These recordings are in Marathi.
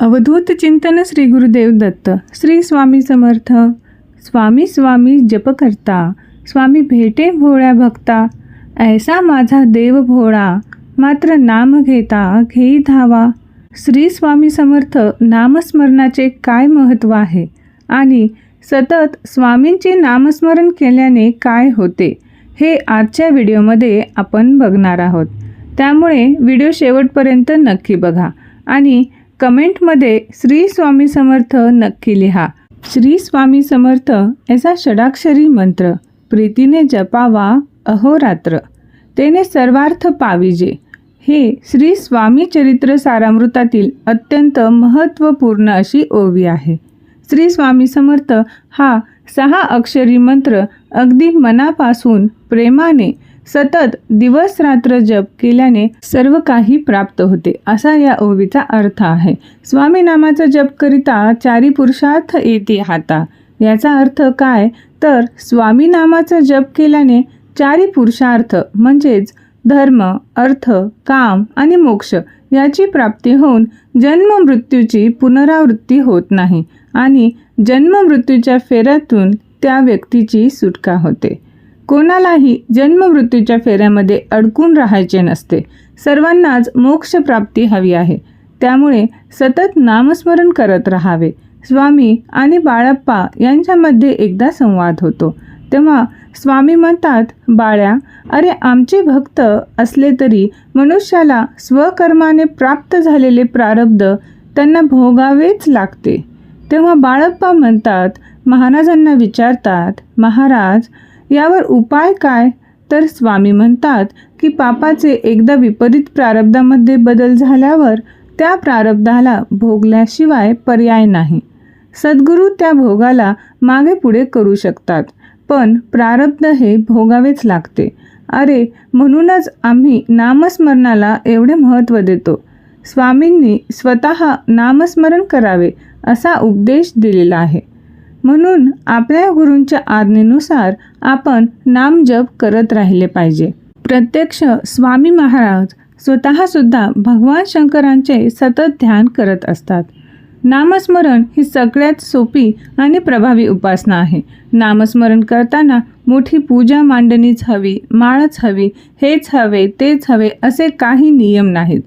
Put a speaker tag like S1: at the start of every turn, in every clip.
S1: अवधूत चिंतन श्री गुरुदेव दत्त श्री स्वामी समर्थ. स्वामी स्वामी जप करता स्वामी भेटे भोळ्या भक्ता ऐसा माझा देव भोळा मात्र नाम घेता घेई धावा. श्री स्वामी समर्थ नामस्मरणाचे काय महत्त्व आहे? आणि सतत स्वामींचे नामस्मरण केल्याने काय होते? हे आजच्या व्हिडिओमध्ये आपण बघणार आहोत. त्यामुळे व्हिडिओ शेवटपर्यंत नक्की बघा. आणि कमेंटमध्ये श्री स्वामी समर्थ नक्की लिहा. श्री स्वामी समर्थ याचा षडाक्षरी मंत्र प्रीतीने जपावा अहोरात्र तेने सर्वार्थ पाविजे. हे श्री स्वामी चरित्र सारामृतातील अत्यंत महत्त्वपूर्ण अशी ओवी आहे. श्री स्वामी समर्थ हा सहा अक्षरी मंत्र अगदी मनापासून प्रेमाने सतत दिवस रात्र जप केल्याने सर्व काही प्राप्त होते. असा या ओवीचा अर्थ आहे. स्वामी नामाचा जप करिता चारी पुरुषार्थ येते हाता. याचा अर्थ काय? तर स्वामी नामाचा जप केल्याने चारी पुरुषार्थ म्हणजेच धर्म अर्थ काम आणि मोक्ष याची प्राप्ती होऊन जन्म मृत्यूची पुनरावृत्ती होत नाही आणि जन्म मृत्यूच्या फेऱ्यातून त्या व्यक्तीची सुटका होते. कोणालाही जन्म मृत्यूच्या फेऱ्यामध्ये अडकून राहायचे नसते. सर्वांनाच मोक्षप्राप्ती हवी आहे. त्यामुळे सतत नामस्मरण करत राहावे. स्वामी आणि बाळप्पा यांच्यामध्ये एकदा संवाद होतो. तेव्हा स्वामी म्हणतात बाळ्या अरे आमचे भक्त असले तरी मनुष्याला स्वकर्माने प्राप्त झालेले प्रारब्ध त्यांना भोगावेच लागते. तेव्हा बाळप्पा म्हणतात महाराजांना विचारतात महाराज यावर उपाय काय? तर स्वामी म्हणतात की पापाचे एकदा विपरीत प्रारब्धामध्ये बदल झाल्यावर त्या प्रारब्धाला भोगल्याशिवाय पर्याय नाही. सद्गुरू त्या भोगाला मागे पुढे करू शकतात पण प्रारब्ध हे भोगावेच लागते. अरे म्हणूनच आम्ही नामस्मरणाला एवढे महत्त्व देतो. स्वामींनी स्वतः नामस्मरण करावे असा उपदेश दिलेला आहे. म्हणून आपल्या गुरूंच्या आज्ञेनुसार आपण नामजप करत राहिले पाहिजे. प्रत्यक्ष स्वामी महाराज स्वतःसुद्धा भगवान शंकरांचे सतत ध्यान करत असतात. नामस्मरण ही सगळ्यात सोपी आणि प्रभावी उपासना आहे. नामस्मरण करताना मोठी पूजा मांडणीच हवी माळच हवी हेच हवे तेच हवे असे काही नियम नाहीत.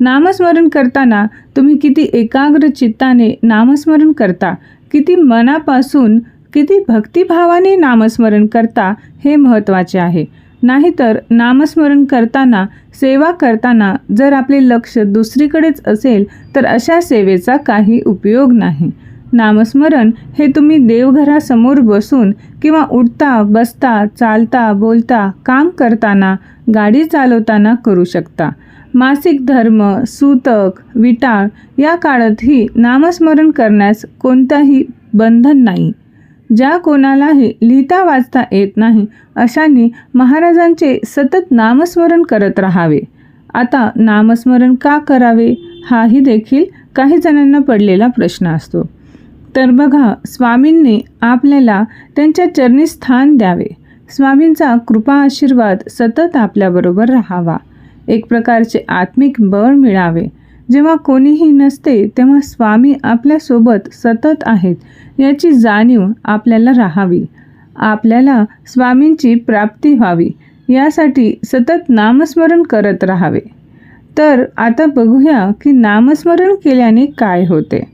S1: नामस्मरण करताना तुम्ही किती एकाग्र चित्ताने नामस्मरण करता किती मनापासून किती भक्तिभावाने नामस्मरण करता हे महत्त्वाचे आहे. नाहीतर नामस्मरण करताना सेवा करताना जर आपले लक्ष दुसरीकडेच असेल तर अशा सेवेचा काही उपयोग नाही. नामस्मरण हे तुम्ही देवघरासमोर बसून किंवा उठता बसता चालता बोलता काम करताना गाडी चालवताना करू शकता. मासिक धर्म सूतक विटाळ या काळातही नामस्मरण करण्यास कोणताही बंधन नाही. ज्या कोणालाही लिहिता वाचता येत नाही अशांनी महाराजांचे सतत नामस्मरण करत राहावे. आता नामस्मरण का करावे हाही देखील काही जणांना पडलेला प्रश्न असतो. तर बघा स्वामींनी आपल्याला त्यांच्या चरणी स्थान द्यावे. स्वामींचा कृपा आशीर्वाद सतत आपल्याबरोबर राहावा. एक प्रकारचे आत्मिक बळ मिळावे. जेव्हा कोणीही नसते तेव्हा स्वामी आपल्यासोबत सतत आहेत याची जाणीव आपल्याला राहावी. आपल्याला स्वामींची प्राप्ती व्हावी यासाठी सतत नामस्मरण करत राहावे. तर आता बघूया की नामस्मरण केल्याने काय होते.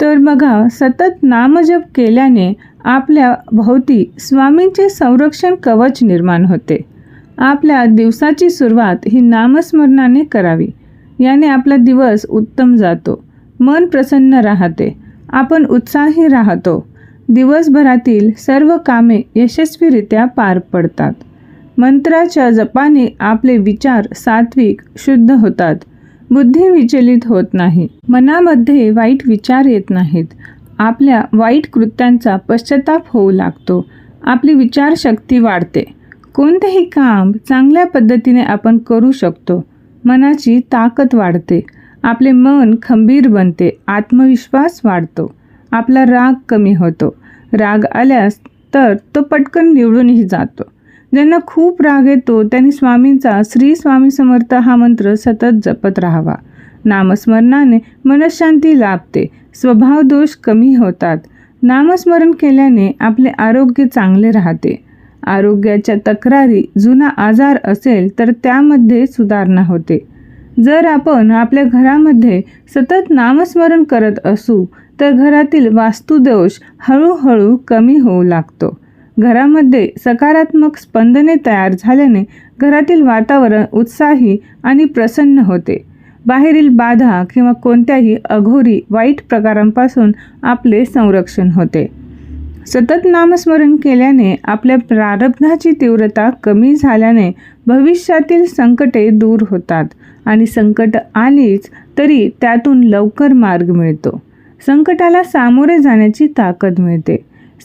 S1: तर बघा सतत नामजप केल्याने आपल्या भोवती स्वामींचे संरक्षण कवच निर्माण होते. आपल्या दिवसाची सुरुवात ही नामस्मरणाने करावी. याने आपला दिवस उत्तम जातो. मन प्रसन्न राहते. आपण उत्साही राहतो. दिवसभरातील सर्व कामे यशस्वीरित्या पार पडतात. मंत्राच्या जपाने आपले विचार सात्विक शुद्ध होतात. बुद्धी विचलित होत नाही. मनामध्ये वाईट विचार येत नाहीत. आपल्या वाईट कृत्यांचा पश्चाताप होऊ लागतो. आपली विचारशक्ती वाढते. कोणतेही काम चांगल्या पद्धतीने आपण करू शकतो. मनाची ताकद वाढते. आपले मन खंबीर बनते. आत्मविश्वास वाढतो. आपला राग कमी होतो. राग आल्यास तर तो पटकन निवडूनही जातो. ज्यांना खूप राग येतो त्यांनी स्वामींचा श्री स्वामी समर्थ हा मंत्र सतत जपत राहावा. नामस्मरणाने मनशांती लाभते. स्वभाव दोष कमी होतात. नामस्मरण केल्याने आपले आरोग्य चांगले राहते. आरोग्याच्या तक्रारी जुना आजार असेल तर त्यामध्ये सुधारणा होते. जर आपण आपल्या घरामध्ये सतत नामस्मरण करत असू तर घरातील वास्तुदोष हळूहळू कमी होऊ लागतो. घरामध्ये सकारात्मक स्पंदने तयार झाल्याने घरातील वातावरण उत्साही आणि प्रसन्न होते. बाहेरील बाधा किंवा कोणत्याही अघोरी वाईट प्रकारांपासून आपले संरक्षण होते. सतत नामस्मरण केल्याने आपल्या प्रारब्धाची तीव्रता कमी झाल्याने भविष्यातील संकटे दूर होतात. आणि संकट आलीच तरी त्यातून लवकर मार्ग मिळतो. संकटाला सामोरे जाण्याची ताकद मिळते.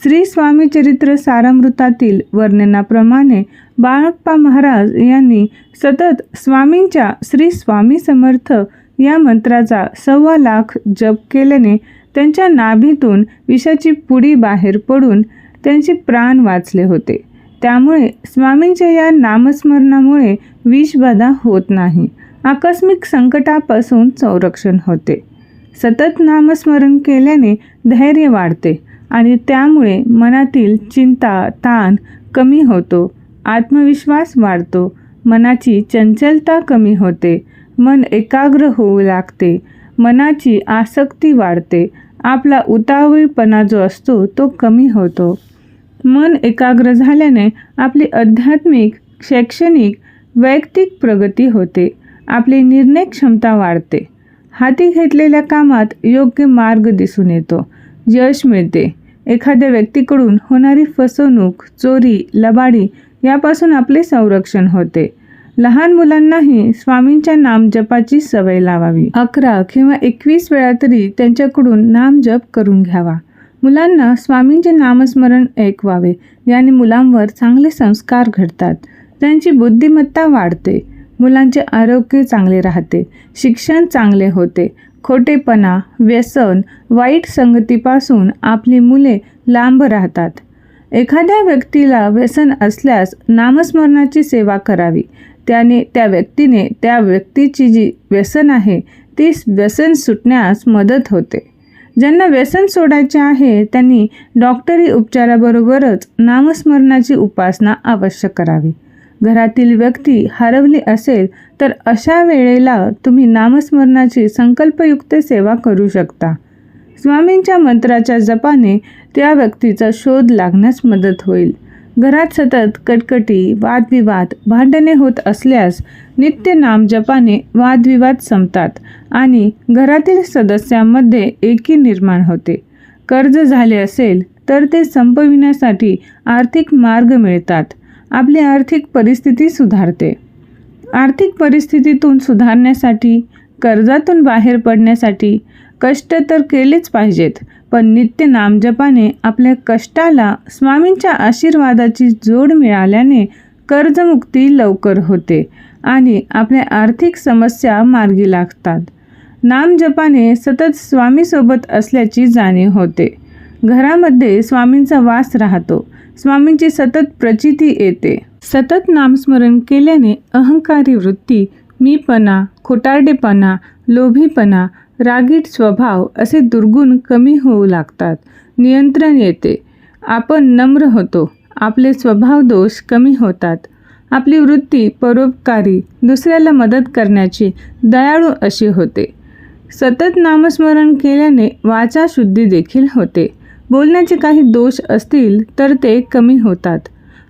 S1: श्री स्वामी चरित्र सारामृतातील वर्णनाप्रमाणे बाळप्पा महाराज यांनी सतत स्वामींच्या श्री स्वामी समर्थ या मंत्राचा सव्वा लाख जप केल्याने त्यांच्या नाभीतून विषाची पुडी बाहेर पडून त्यांचे प्राण वाचले होते. त्यामुळे स्वामींच्या या नामस्मरणामुळे विषबाधा होत नाही. आकस्मिक संकटापासून संरक्षण होते. सतत नामस्मरण केल्याने धैर्य वाढते आणि त्यामुळे मनातील चिंता ताण कमी होतो. आत्मविश्वास वाढतो. मनाची चंचलता कमी होते. मन एकाग्र होऊ लागते. मनाची आसक्ती वाढते. आपला उतावळीपणा जो असतो तो कमी होतो. मन एकाग्र झाल्याने आपली आध्यात्मिक शैक्षणिक वैयक्तिक प्रगती होते. आपली निर्णय क्षमता वाढते. हाती घेतलेल्या कामात योग्य मार्ग दिसून येतो. यश मिळते. एखाद्या व्यक्तीकडून होणारी फसवणूक चोरी लबाडी यापासून आपले संरक्षण होते. लहान मुलांनाही स्वामींच्या नामजपाची सवय लावावी. अकरा किंवा एकवीस वेळा तरी त्यांच्याकडून नामजप करून घ्यावा. मुलांना स्वामींचे नामस्मरण ऐकवावे. याने मुलांवर चांगले संस्कार घडतात. त्यांची बुद्धिमत्ता वाढते. मुलांचे आरोग्य चांगले राहते. शिक्षण चांगले होते. खोटेपणा व्यसन वाईट संगतीपासून आपली मुले लांब राहतात. एखाद्या व्यक्तीला व्यसन असल्यास नामस्मरणाची सेवा करावी. त्याने त्या व्यक्तीने त्या व्यक्तीची जी व्यसन आहे ती व्यसन सुटण्यास मदत होते. ज्यांना व्यसन सोडायचे आहे त्यांनी डॉक्टरी उपचाराबरोबरच नामस्मरणाची उपासना अवश्य करावी. घरातील व्यक्ती हरवली असेल तर अशा वेळेला तुम्ही नामस्मरणाची संकल्पयुक्त सेवा करू शकता. स्वामींच्या मंत्राच्या जपाने त्या व्यक्तीचा शोध लागण्यास मदत होईल. घरात सतत कटकटी वादविवाद भांडणे होत असल्यास नित्य नामजपाने वादविवाद संपतात आणि घरातील सदस्यांमध्ये एकी निर्माण होते. कर्ज झाले असेल तर ते संपविण्यासाठी आर्थिक मार्ग मिळतात. आपली आर्थिक परिस्थिती सुधारते. आर्थिक परिस्थितीतून सुधारण्यासाठी कर्जातून बाहेर पडण्यासाठी कष्ट तर केलेच पाहिजेत पण नित्य नामजपाने आपल्या कष्टाला स्वामींच्या आशीर्वादाची जोड मिळाल्याने कर्जमुक्ती लवकर होते आणि आपल्या आर्थिक समस्या मार्गी लागतात. नामजपाने सतत स्वामीसोबत असल्याची जाणीव होते. घरामध्ये स्वामींचा वास राहतो. स्वामींची सतत प्रचिती येते. सतत नामस्मरण केल्याने अहंकारी वृत्ती मीपणा खोटारडेपणा लोभीपणा रागीट स्वभाव असे दुर्गुण कमी होऊ लागतात. नियंत्रण येते. आपण नम्र होतो. आपले स्वभाव दोष कमी होतात. आपली वृत्ती परोपकारी दुसऱ्याला मदत करण्याची दयाळू अशी होते. सतत नामस्मरण केल्याने वाचा शुद्धी देखील होते. बोलण्याचे काही दोष असतील तर ते कमी होतात.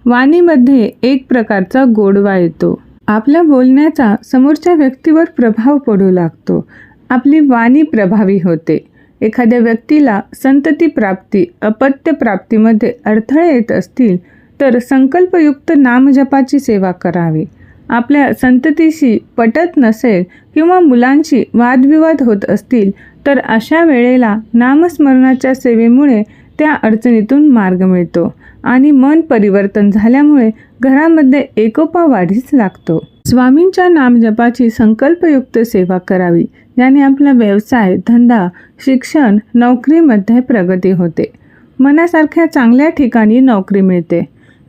S1: वाणीमध्ये एक प्रकारचा गोडवा येतो. आपल्या बोलण्याचा समोरच्या व्यक्तीवर प्रभाव पडू लागतो. आपली वाणी प्रभावी होते. एखाद्या व्यक्तीला संतती प्राप्ती अपत्य प्राप्तीमध्ये अडथळे येत असतील तर संकल्पयुक्त नामजपाची सेवा करावी. आपल्या संततीशी पटत नसेल किंवा मुलांशी वादविवाद होत असतील तर अशा वेळेला नामस्मरणाच्या सेवेमुळे त्या अडचणीतून मार्ग मिळतो आणि मन परिवर्तन झाल्यामुळे घरामध्ये एकोपा वाढीस लागतो. स्वामींच्या नामजपाची संकल्पयुक्त सेवा करावी. याने आपला व्यवसाय धंदा शिक्षण नोकरीमध्ये प्रगती होते. मनासारख्या चांगल्या ठिकाणी नोकरी मिळते.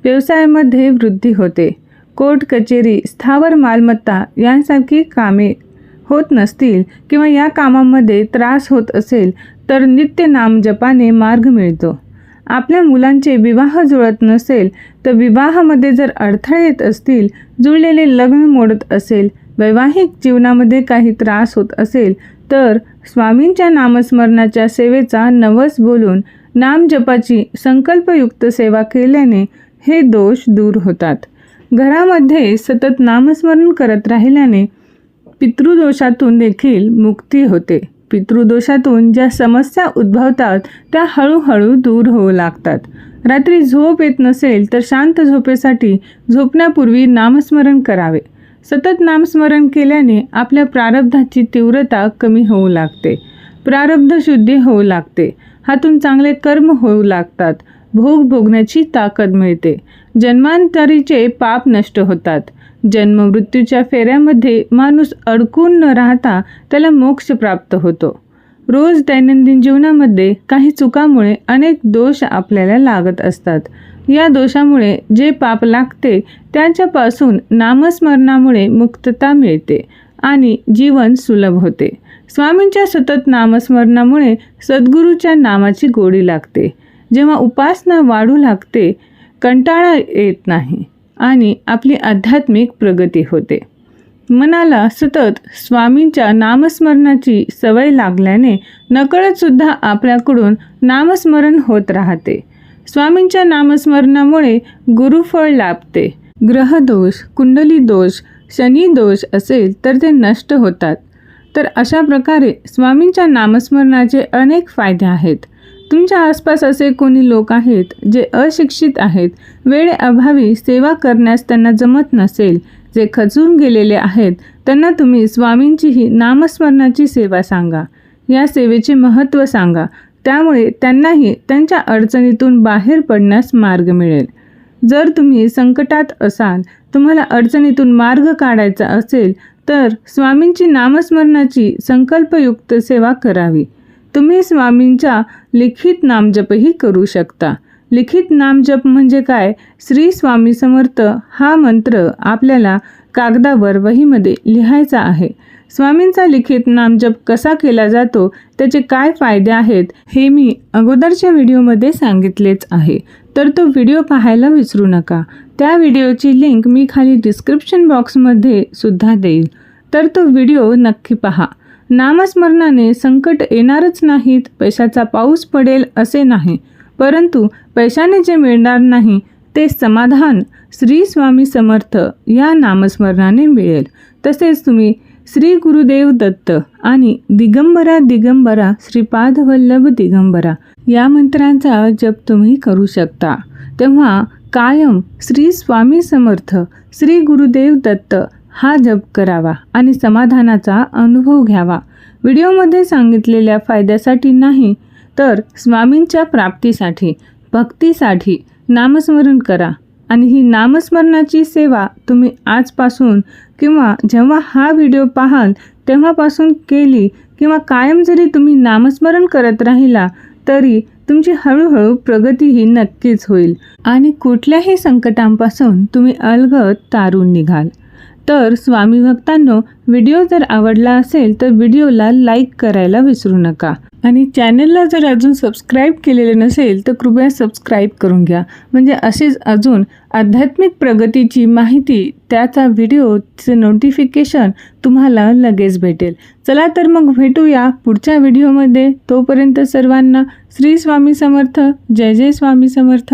S1: व्यवसायामध्ये वृद्धी होते. कोर्ट कचेरी स्थावर मालमत्ता यांसारखी कामे होत नसतील किंवा या कामामध्ये त्रास होत असेल तर नित्य नामजपाने मार्ग मिळतो. आपल्या मुलांचे विवाह जुळत नसेल तर विवाहामध्ये जर अडथळे येत असतील जुळलेले लग्न मोडत असेल वैवाहिक जीवनामध्ये काही त्रास होत असेल तर स्वामींच्या नामस्मरणाच्या सेवेचा नवस बोलून नामजपाची संकल्पयुक्त सेवा केल्याने हे दोष दूर होतात. घरामध्ये सतत नामस्मरण करत राहिल्याने पितृदोषातून देखील मुक्ती होते. पितृदोषातून ज्या समस्या उद्भवतात त्या हळूहळू दूर होऊ लागतात. रात्री झोप येत नसेल तर शांत झोपेसाठी झोपण्यापूर्वी नामस्मरण करावे. सतत नामस्मरण केल्याने आपल्या प्रारब्धाची तीव्रता कमी होऊ लागते. प्रारब्ध शुद्धी होऊ लागते. हातून चांगले कर्म होऊ लागतात. भोग भोगण्याची ताकद मिळते. जन्मांतरीचे पाप नष्ट होतात. जन्म मृत्यूच्या फेऱ्यामध्ये माणूस अडकून न राहता त्याला मोक्ष प्राप्त होतो. रोज दैनंदिन जीवनामध्ये काही चुकामुळे अनेक दोष आपल्याला लागत असतात. या दोषामुळे जे पाप लागते त्याच्यापासून नामस्मरणामुळे मुक्तता मिळते आणि जीवन सुलभ होते. स्वामींच्या सतत नामस्मरणामुळे सद्गुरूच्या नामाची गोडी लागते. जेव्हा उपासना वाढू लागते कंटाळा येत नाही. आणि आपली आध्यात्मिक प्रगती होते. मनाला सतत स्वामींच्या नामस्मरणाची सवय लागल्याने नकळतसुद्धा आपल्याकडून नामस्मरण होत राहते. स्वामींच्या नामस्मरणामुळे गुरुफळ लाभते. ग्रहदोष कुंडली दोष शनी दोष असेल तर ते नष्ट होतात. तर अशा प्रकारे स्वामींच्या नामस्मरणाचे अनेक फायदे आहेत. तुमच्या आसपास असे कोणी लोक आहेत जे अशिक्षित आहेत? वेळेअभावी सेवा करण्यास त्यांना जमत नसेल. जे खचून गेलेले आहेत त्यांना तुम्ही स्वामींचीही नामस्मरणाची सेवा सांगा. या सेवेचे महत्त्व सांगा. त्यामुळे त्यांनाही त्यांच्या अडचणीतून बाहेर पडण्यास मार्ग मिळेल. जर तुम्ही संकटात असाल तुम्हाला अडचणीतून मार्ग काढायचा असेल तर स्वामींची नामस्मरणाची संकल्पयुक्त सेवा करावी. तुम्ही स्वामींच्या लिखित नामजपही करू शकता. लिखित नामजप म्हणजे काय? श्री स्वामी समर्थ हा मंत्र आपल्याला कागदावर वहीमध्ये लिहायचा आहे. स्वामींचा लिखित नामजप कसा केला जातो? त्याचे काय फायदे आहेत? हे मी अगोदरच्या व्हिडिओमध्ये सांगितलेच आहे. तर तो व्हिडिओ पाहायला विसरू नका. त्या व्हिडिओची लिंक मी खाली डिस्क्रिप्शन बॉक्समध्ये सुद्धा देईल. तर तो व्हिडिओ नक्की पहा. नामस्मरणाने संकट येणारच नाहीत पैशाचा पाऊस पडेल असे नाही. परंतु पैशाने जे मिळणार नाही ते समाधान श्री स्वामी समर्थ या नामस्मरणाने मिळेल. तसेच तुम्ही श्री गुरुदेव दत्त आणि दिगंबरा दिगंबरा श्रीपाद वल्लभ दिगंबरा या मंत्रांचा जप तुम्ही करू शकता. तेव्हा कायम श्री स्वामी समर्थ श्री गुरुदेव दत्त हा जप करावा आणि समाधानाचा अनुभव घ्यावा. व्हिडिओमध्ये सांगितलेल्या फायद्यासाठी नाही तर स्वामींच्या प्राप्तीसाठी भक्तीसाठी नामस्मरण करा आणि ही नामस्मरणाची सेवा तुम्ही आजपासून किंवा जेव्हा हा व्हिडिओ पाहाल तेव्हापासून केली किंवा कायम जरी तुम्ही नामस्मरण करत राहिला तरी तुमची हळूहळू प्रगती ही नक्कीच होईल आणि कुठल्याही संकटांपासून तुम्ही अलगद तारून निघाल. तर स्वामी भक्तांनो व्हिडिओ जर आवडला असेल तर व्हिडिओला लाईक करायला विसरू नका. आणि चॅनलला जर अजून सबस्क्राईब केलेले नसेल तर कृपया सबस्क्राईब करून घ्या. म्हणजे असेच अजून आध्यात्मिक प्रगतीची माहिती त्याचा व्हिडिओचं नोटिफिकेशन तुम्हाला लगेच भेटेल. चला तर मग भेटूया पुढच्या व्हिडिओमध्ये. तोपर्यंत सर्वांना श्री स्वामी समर्थ. जय जय स्वामी समर्थ.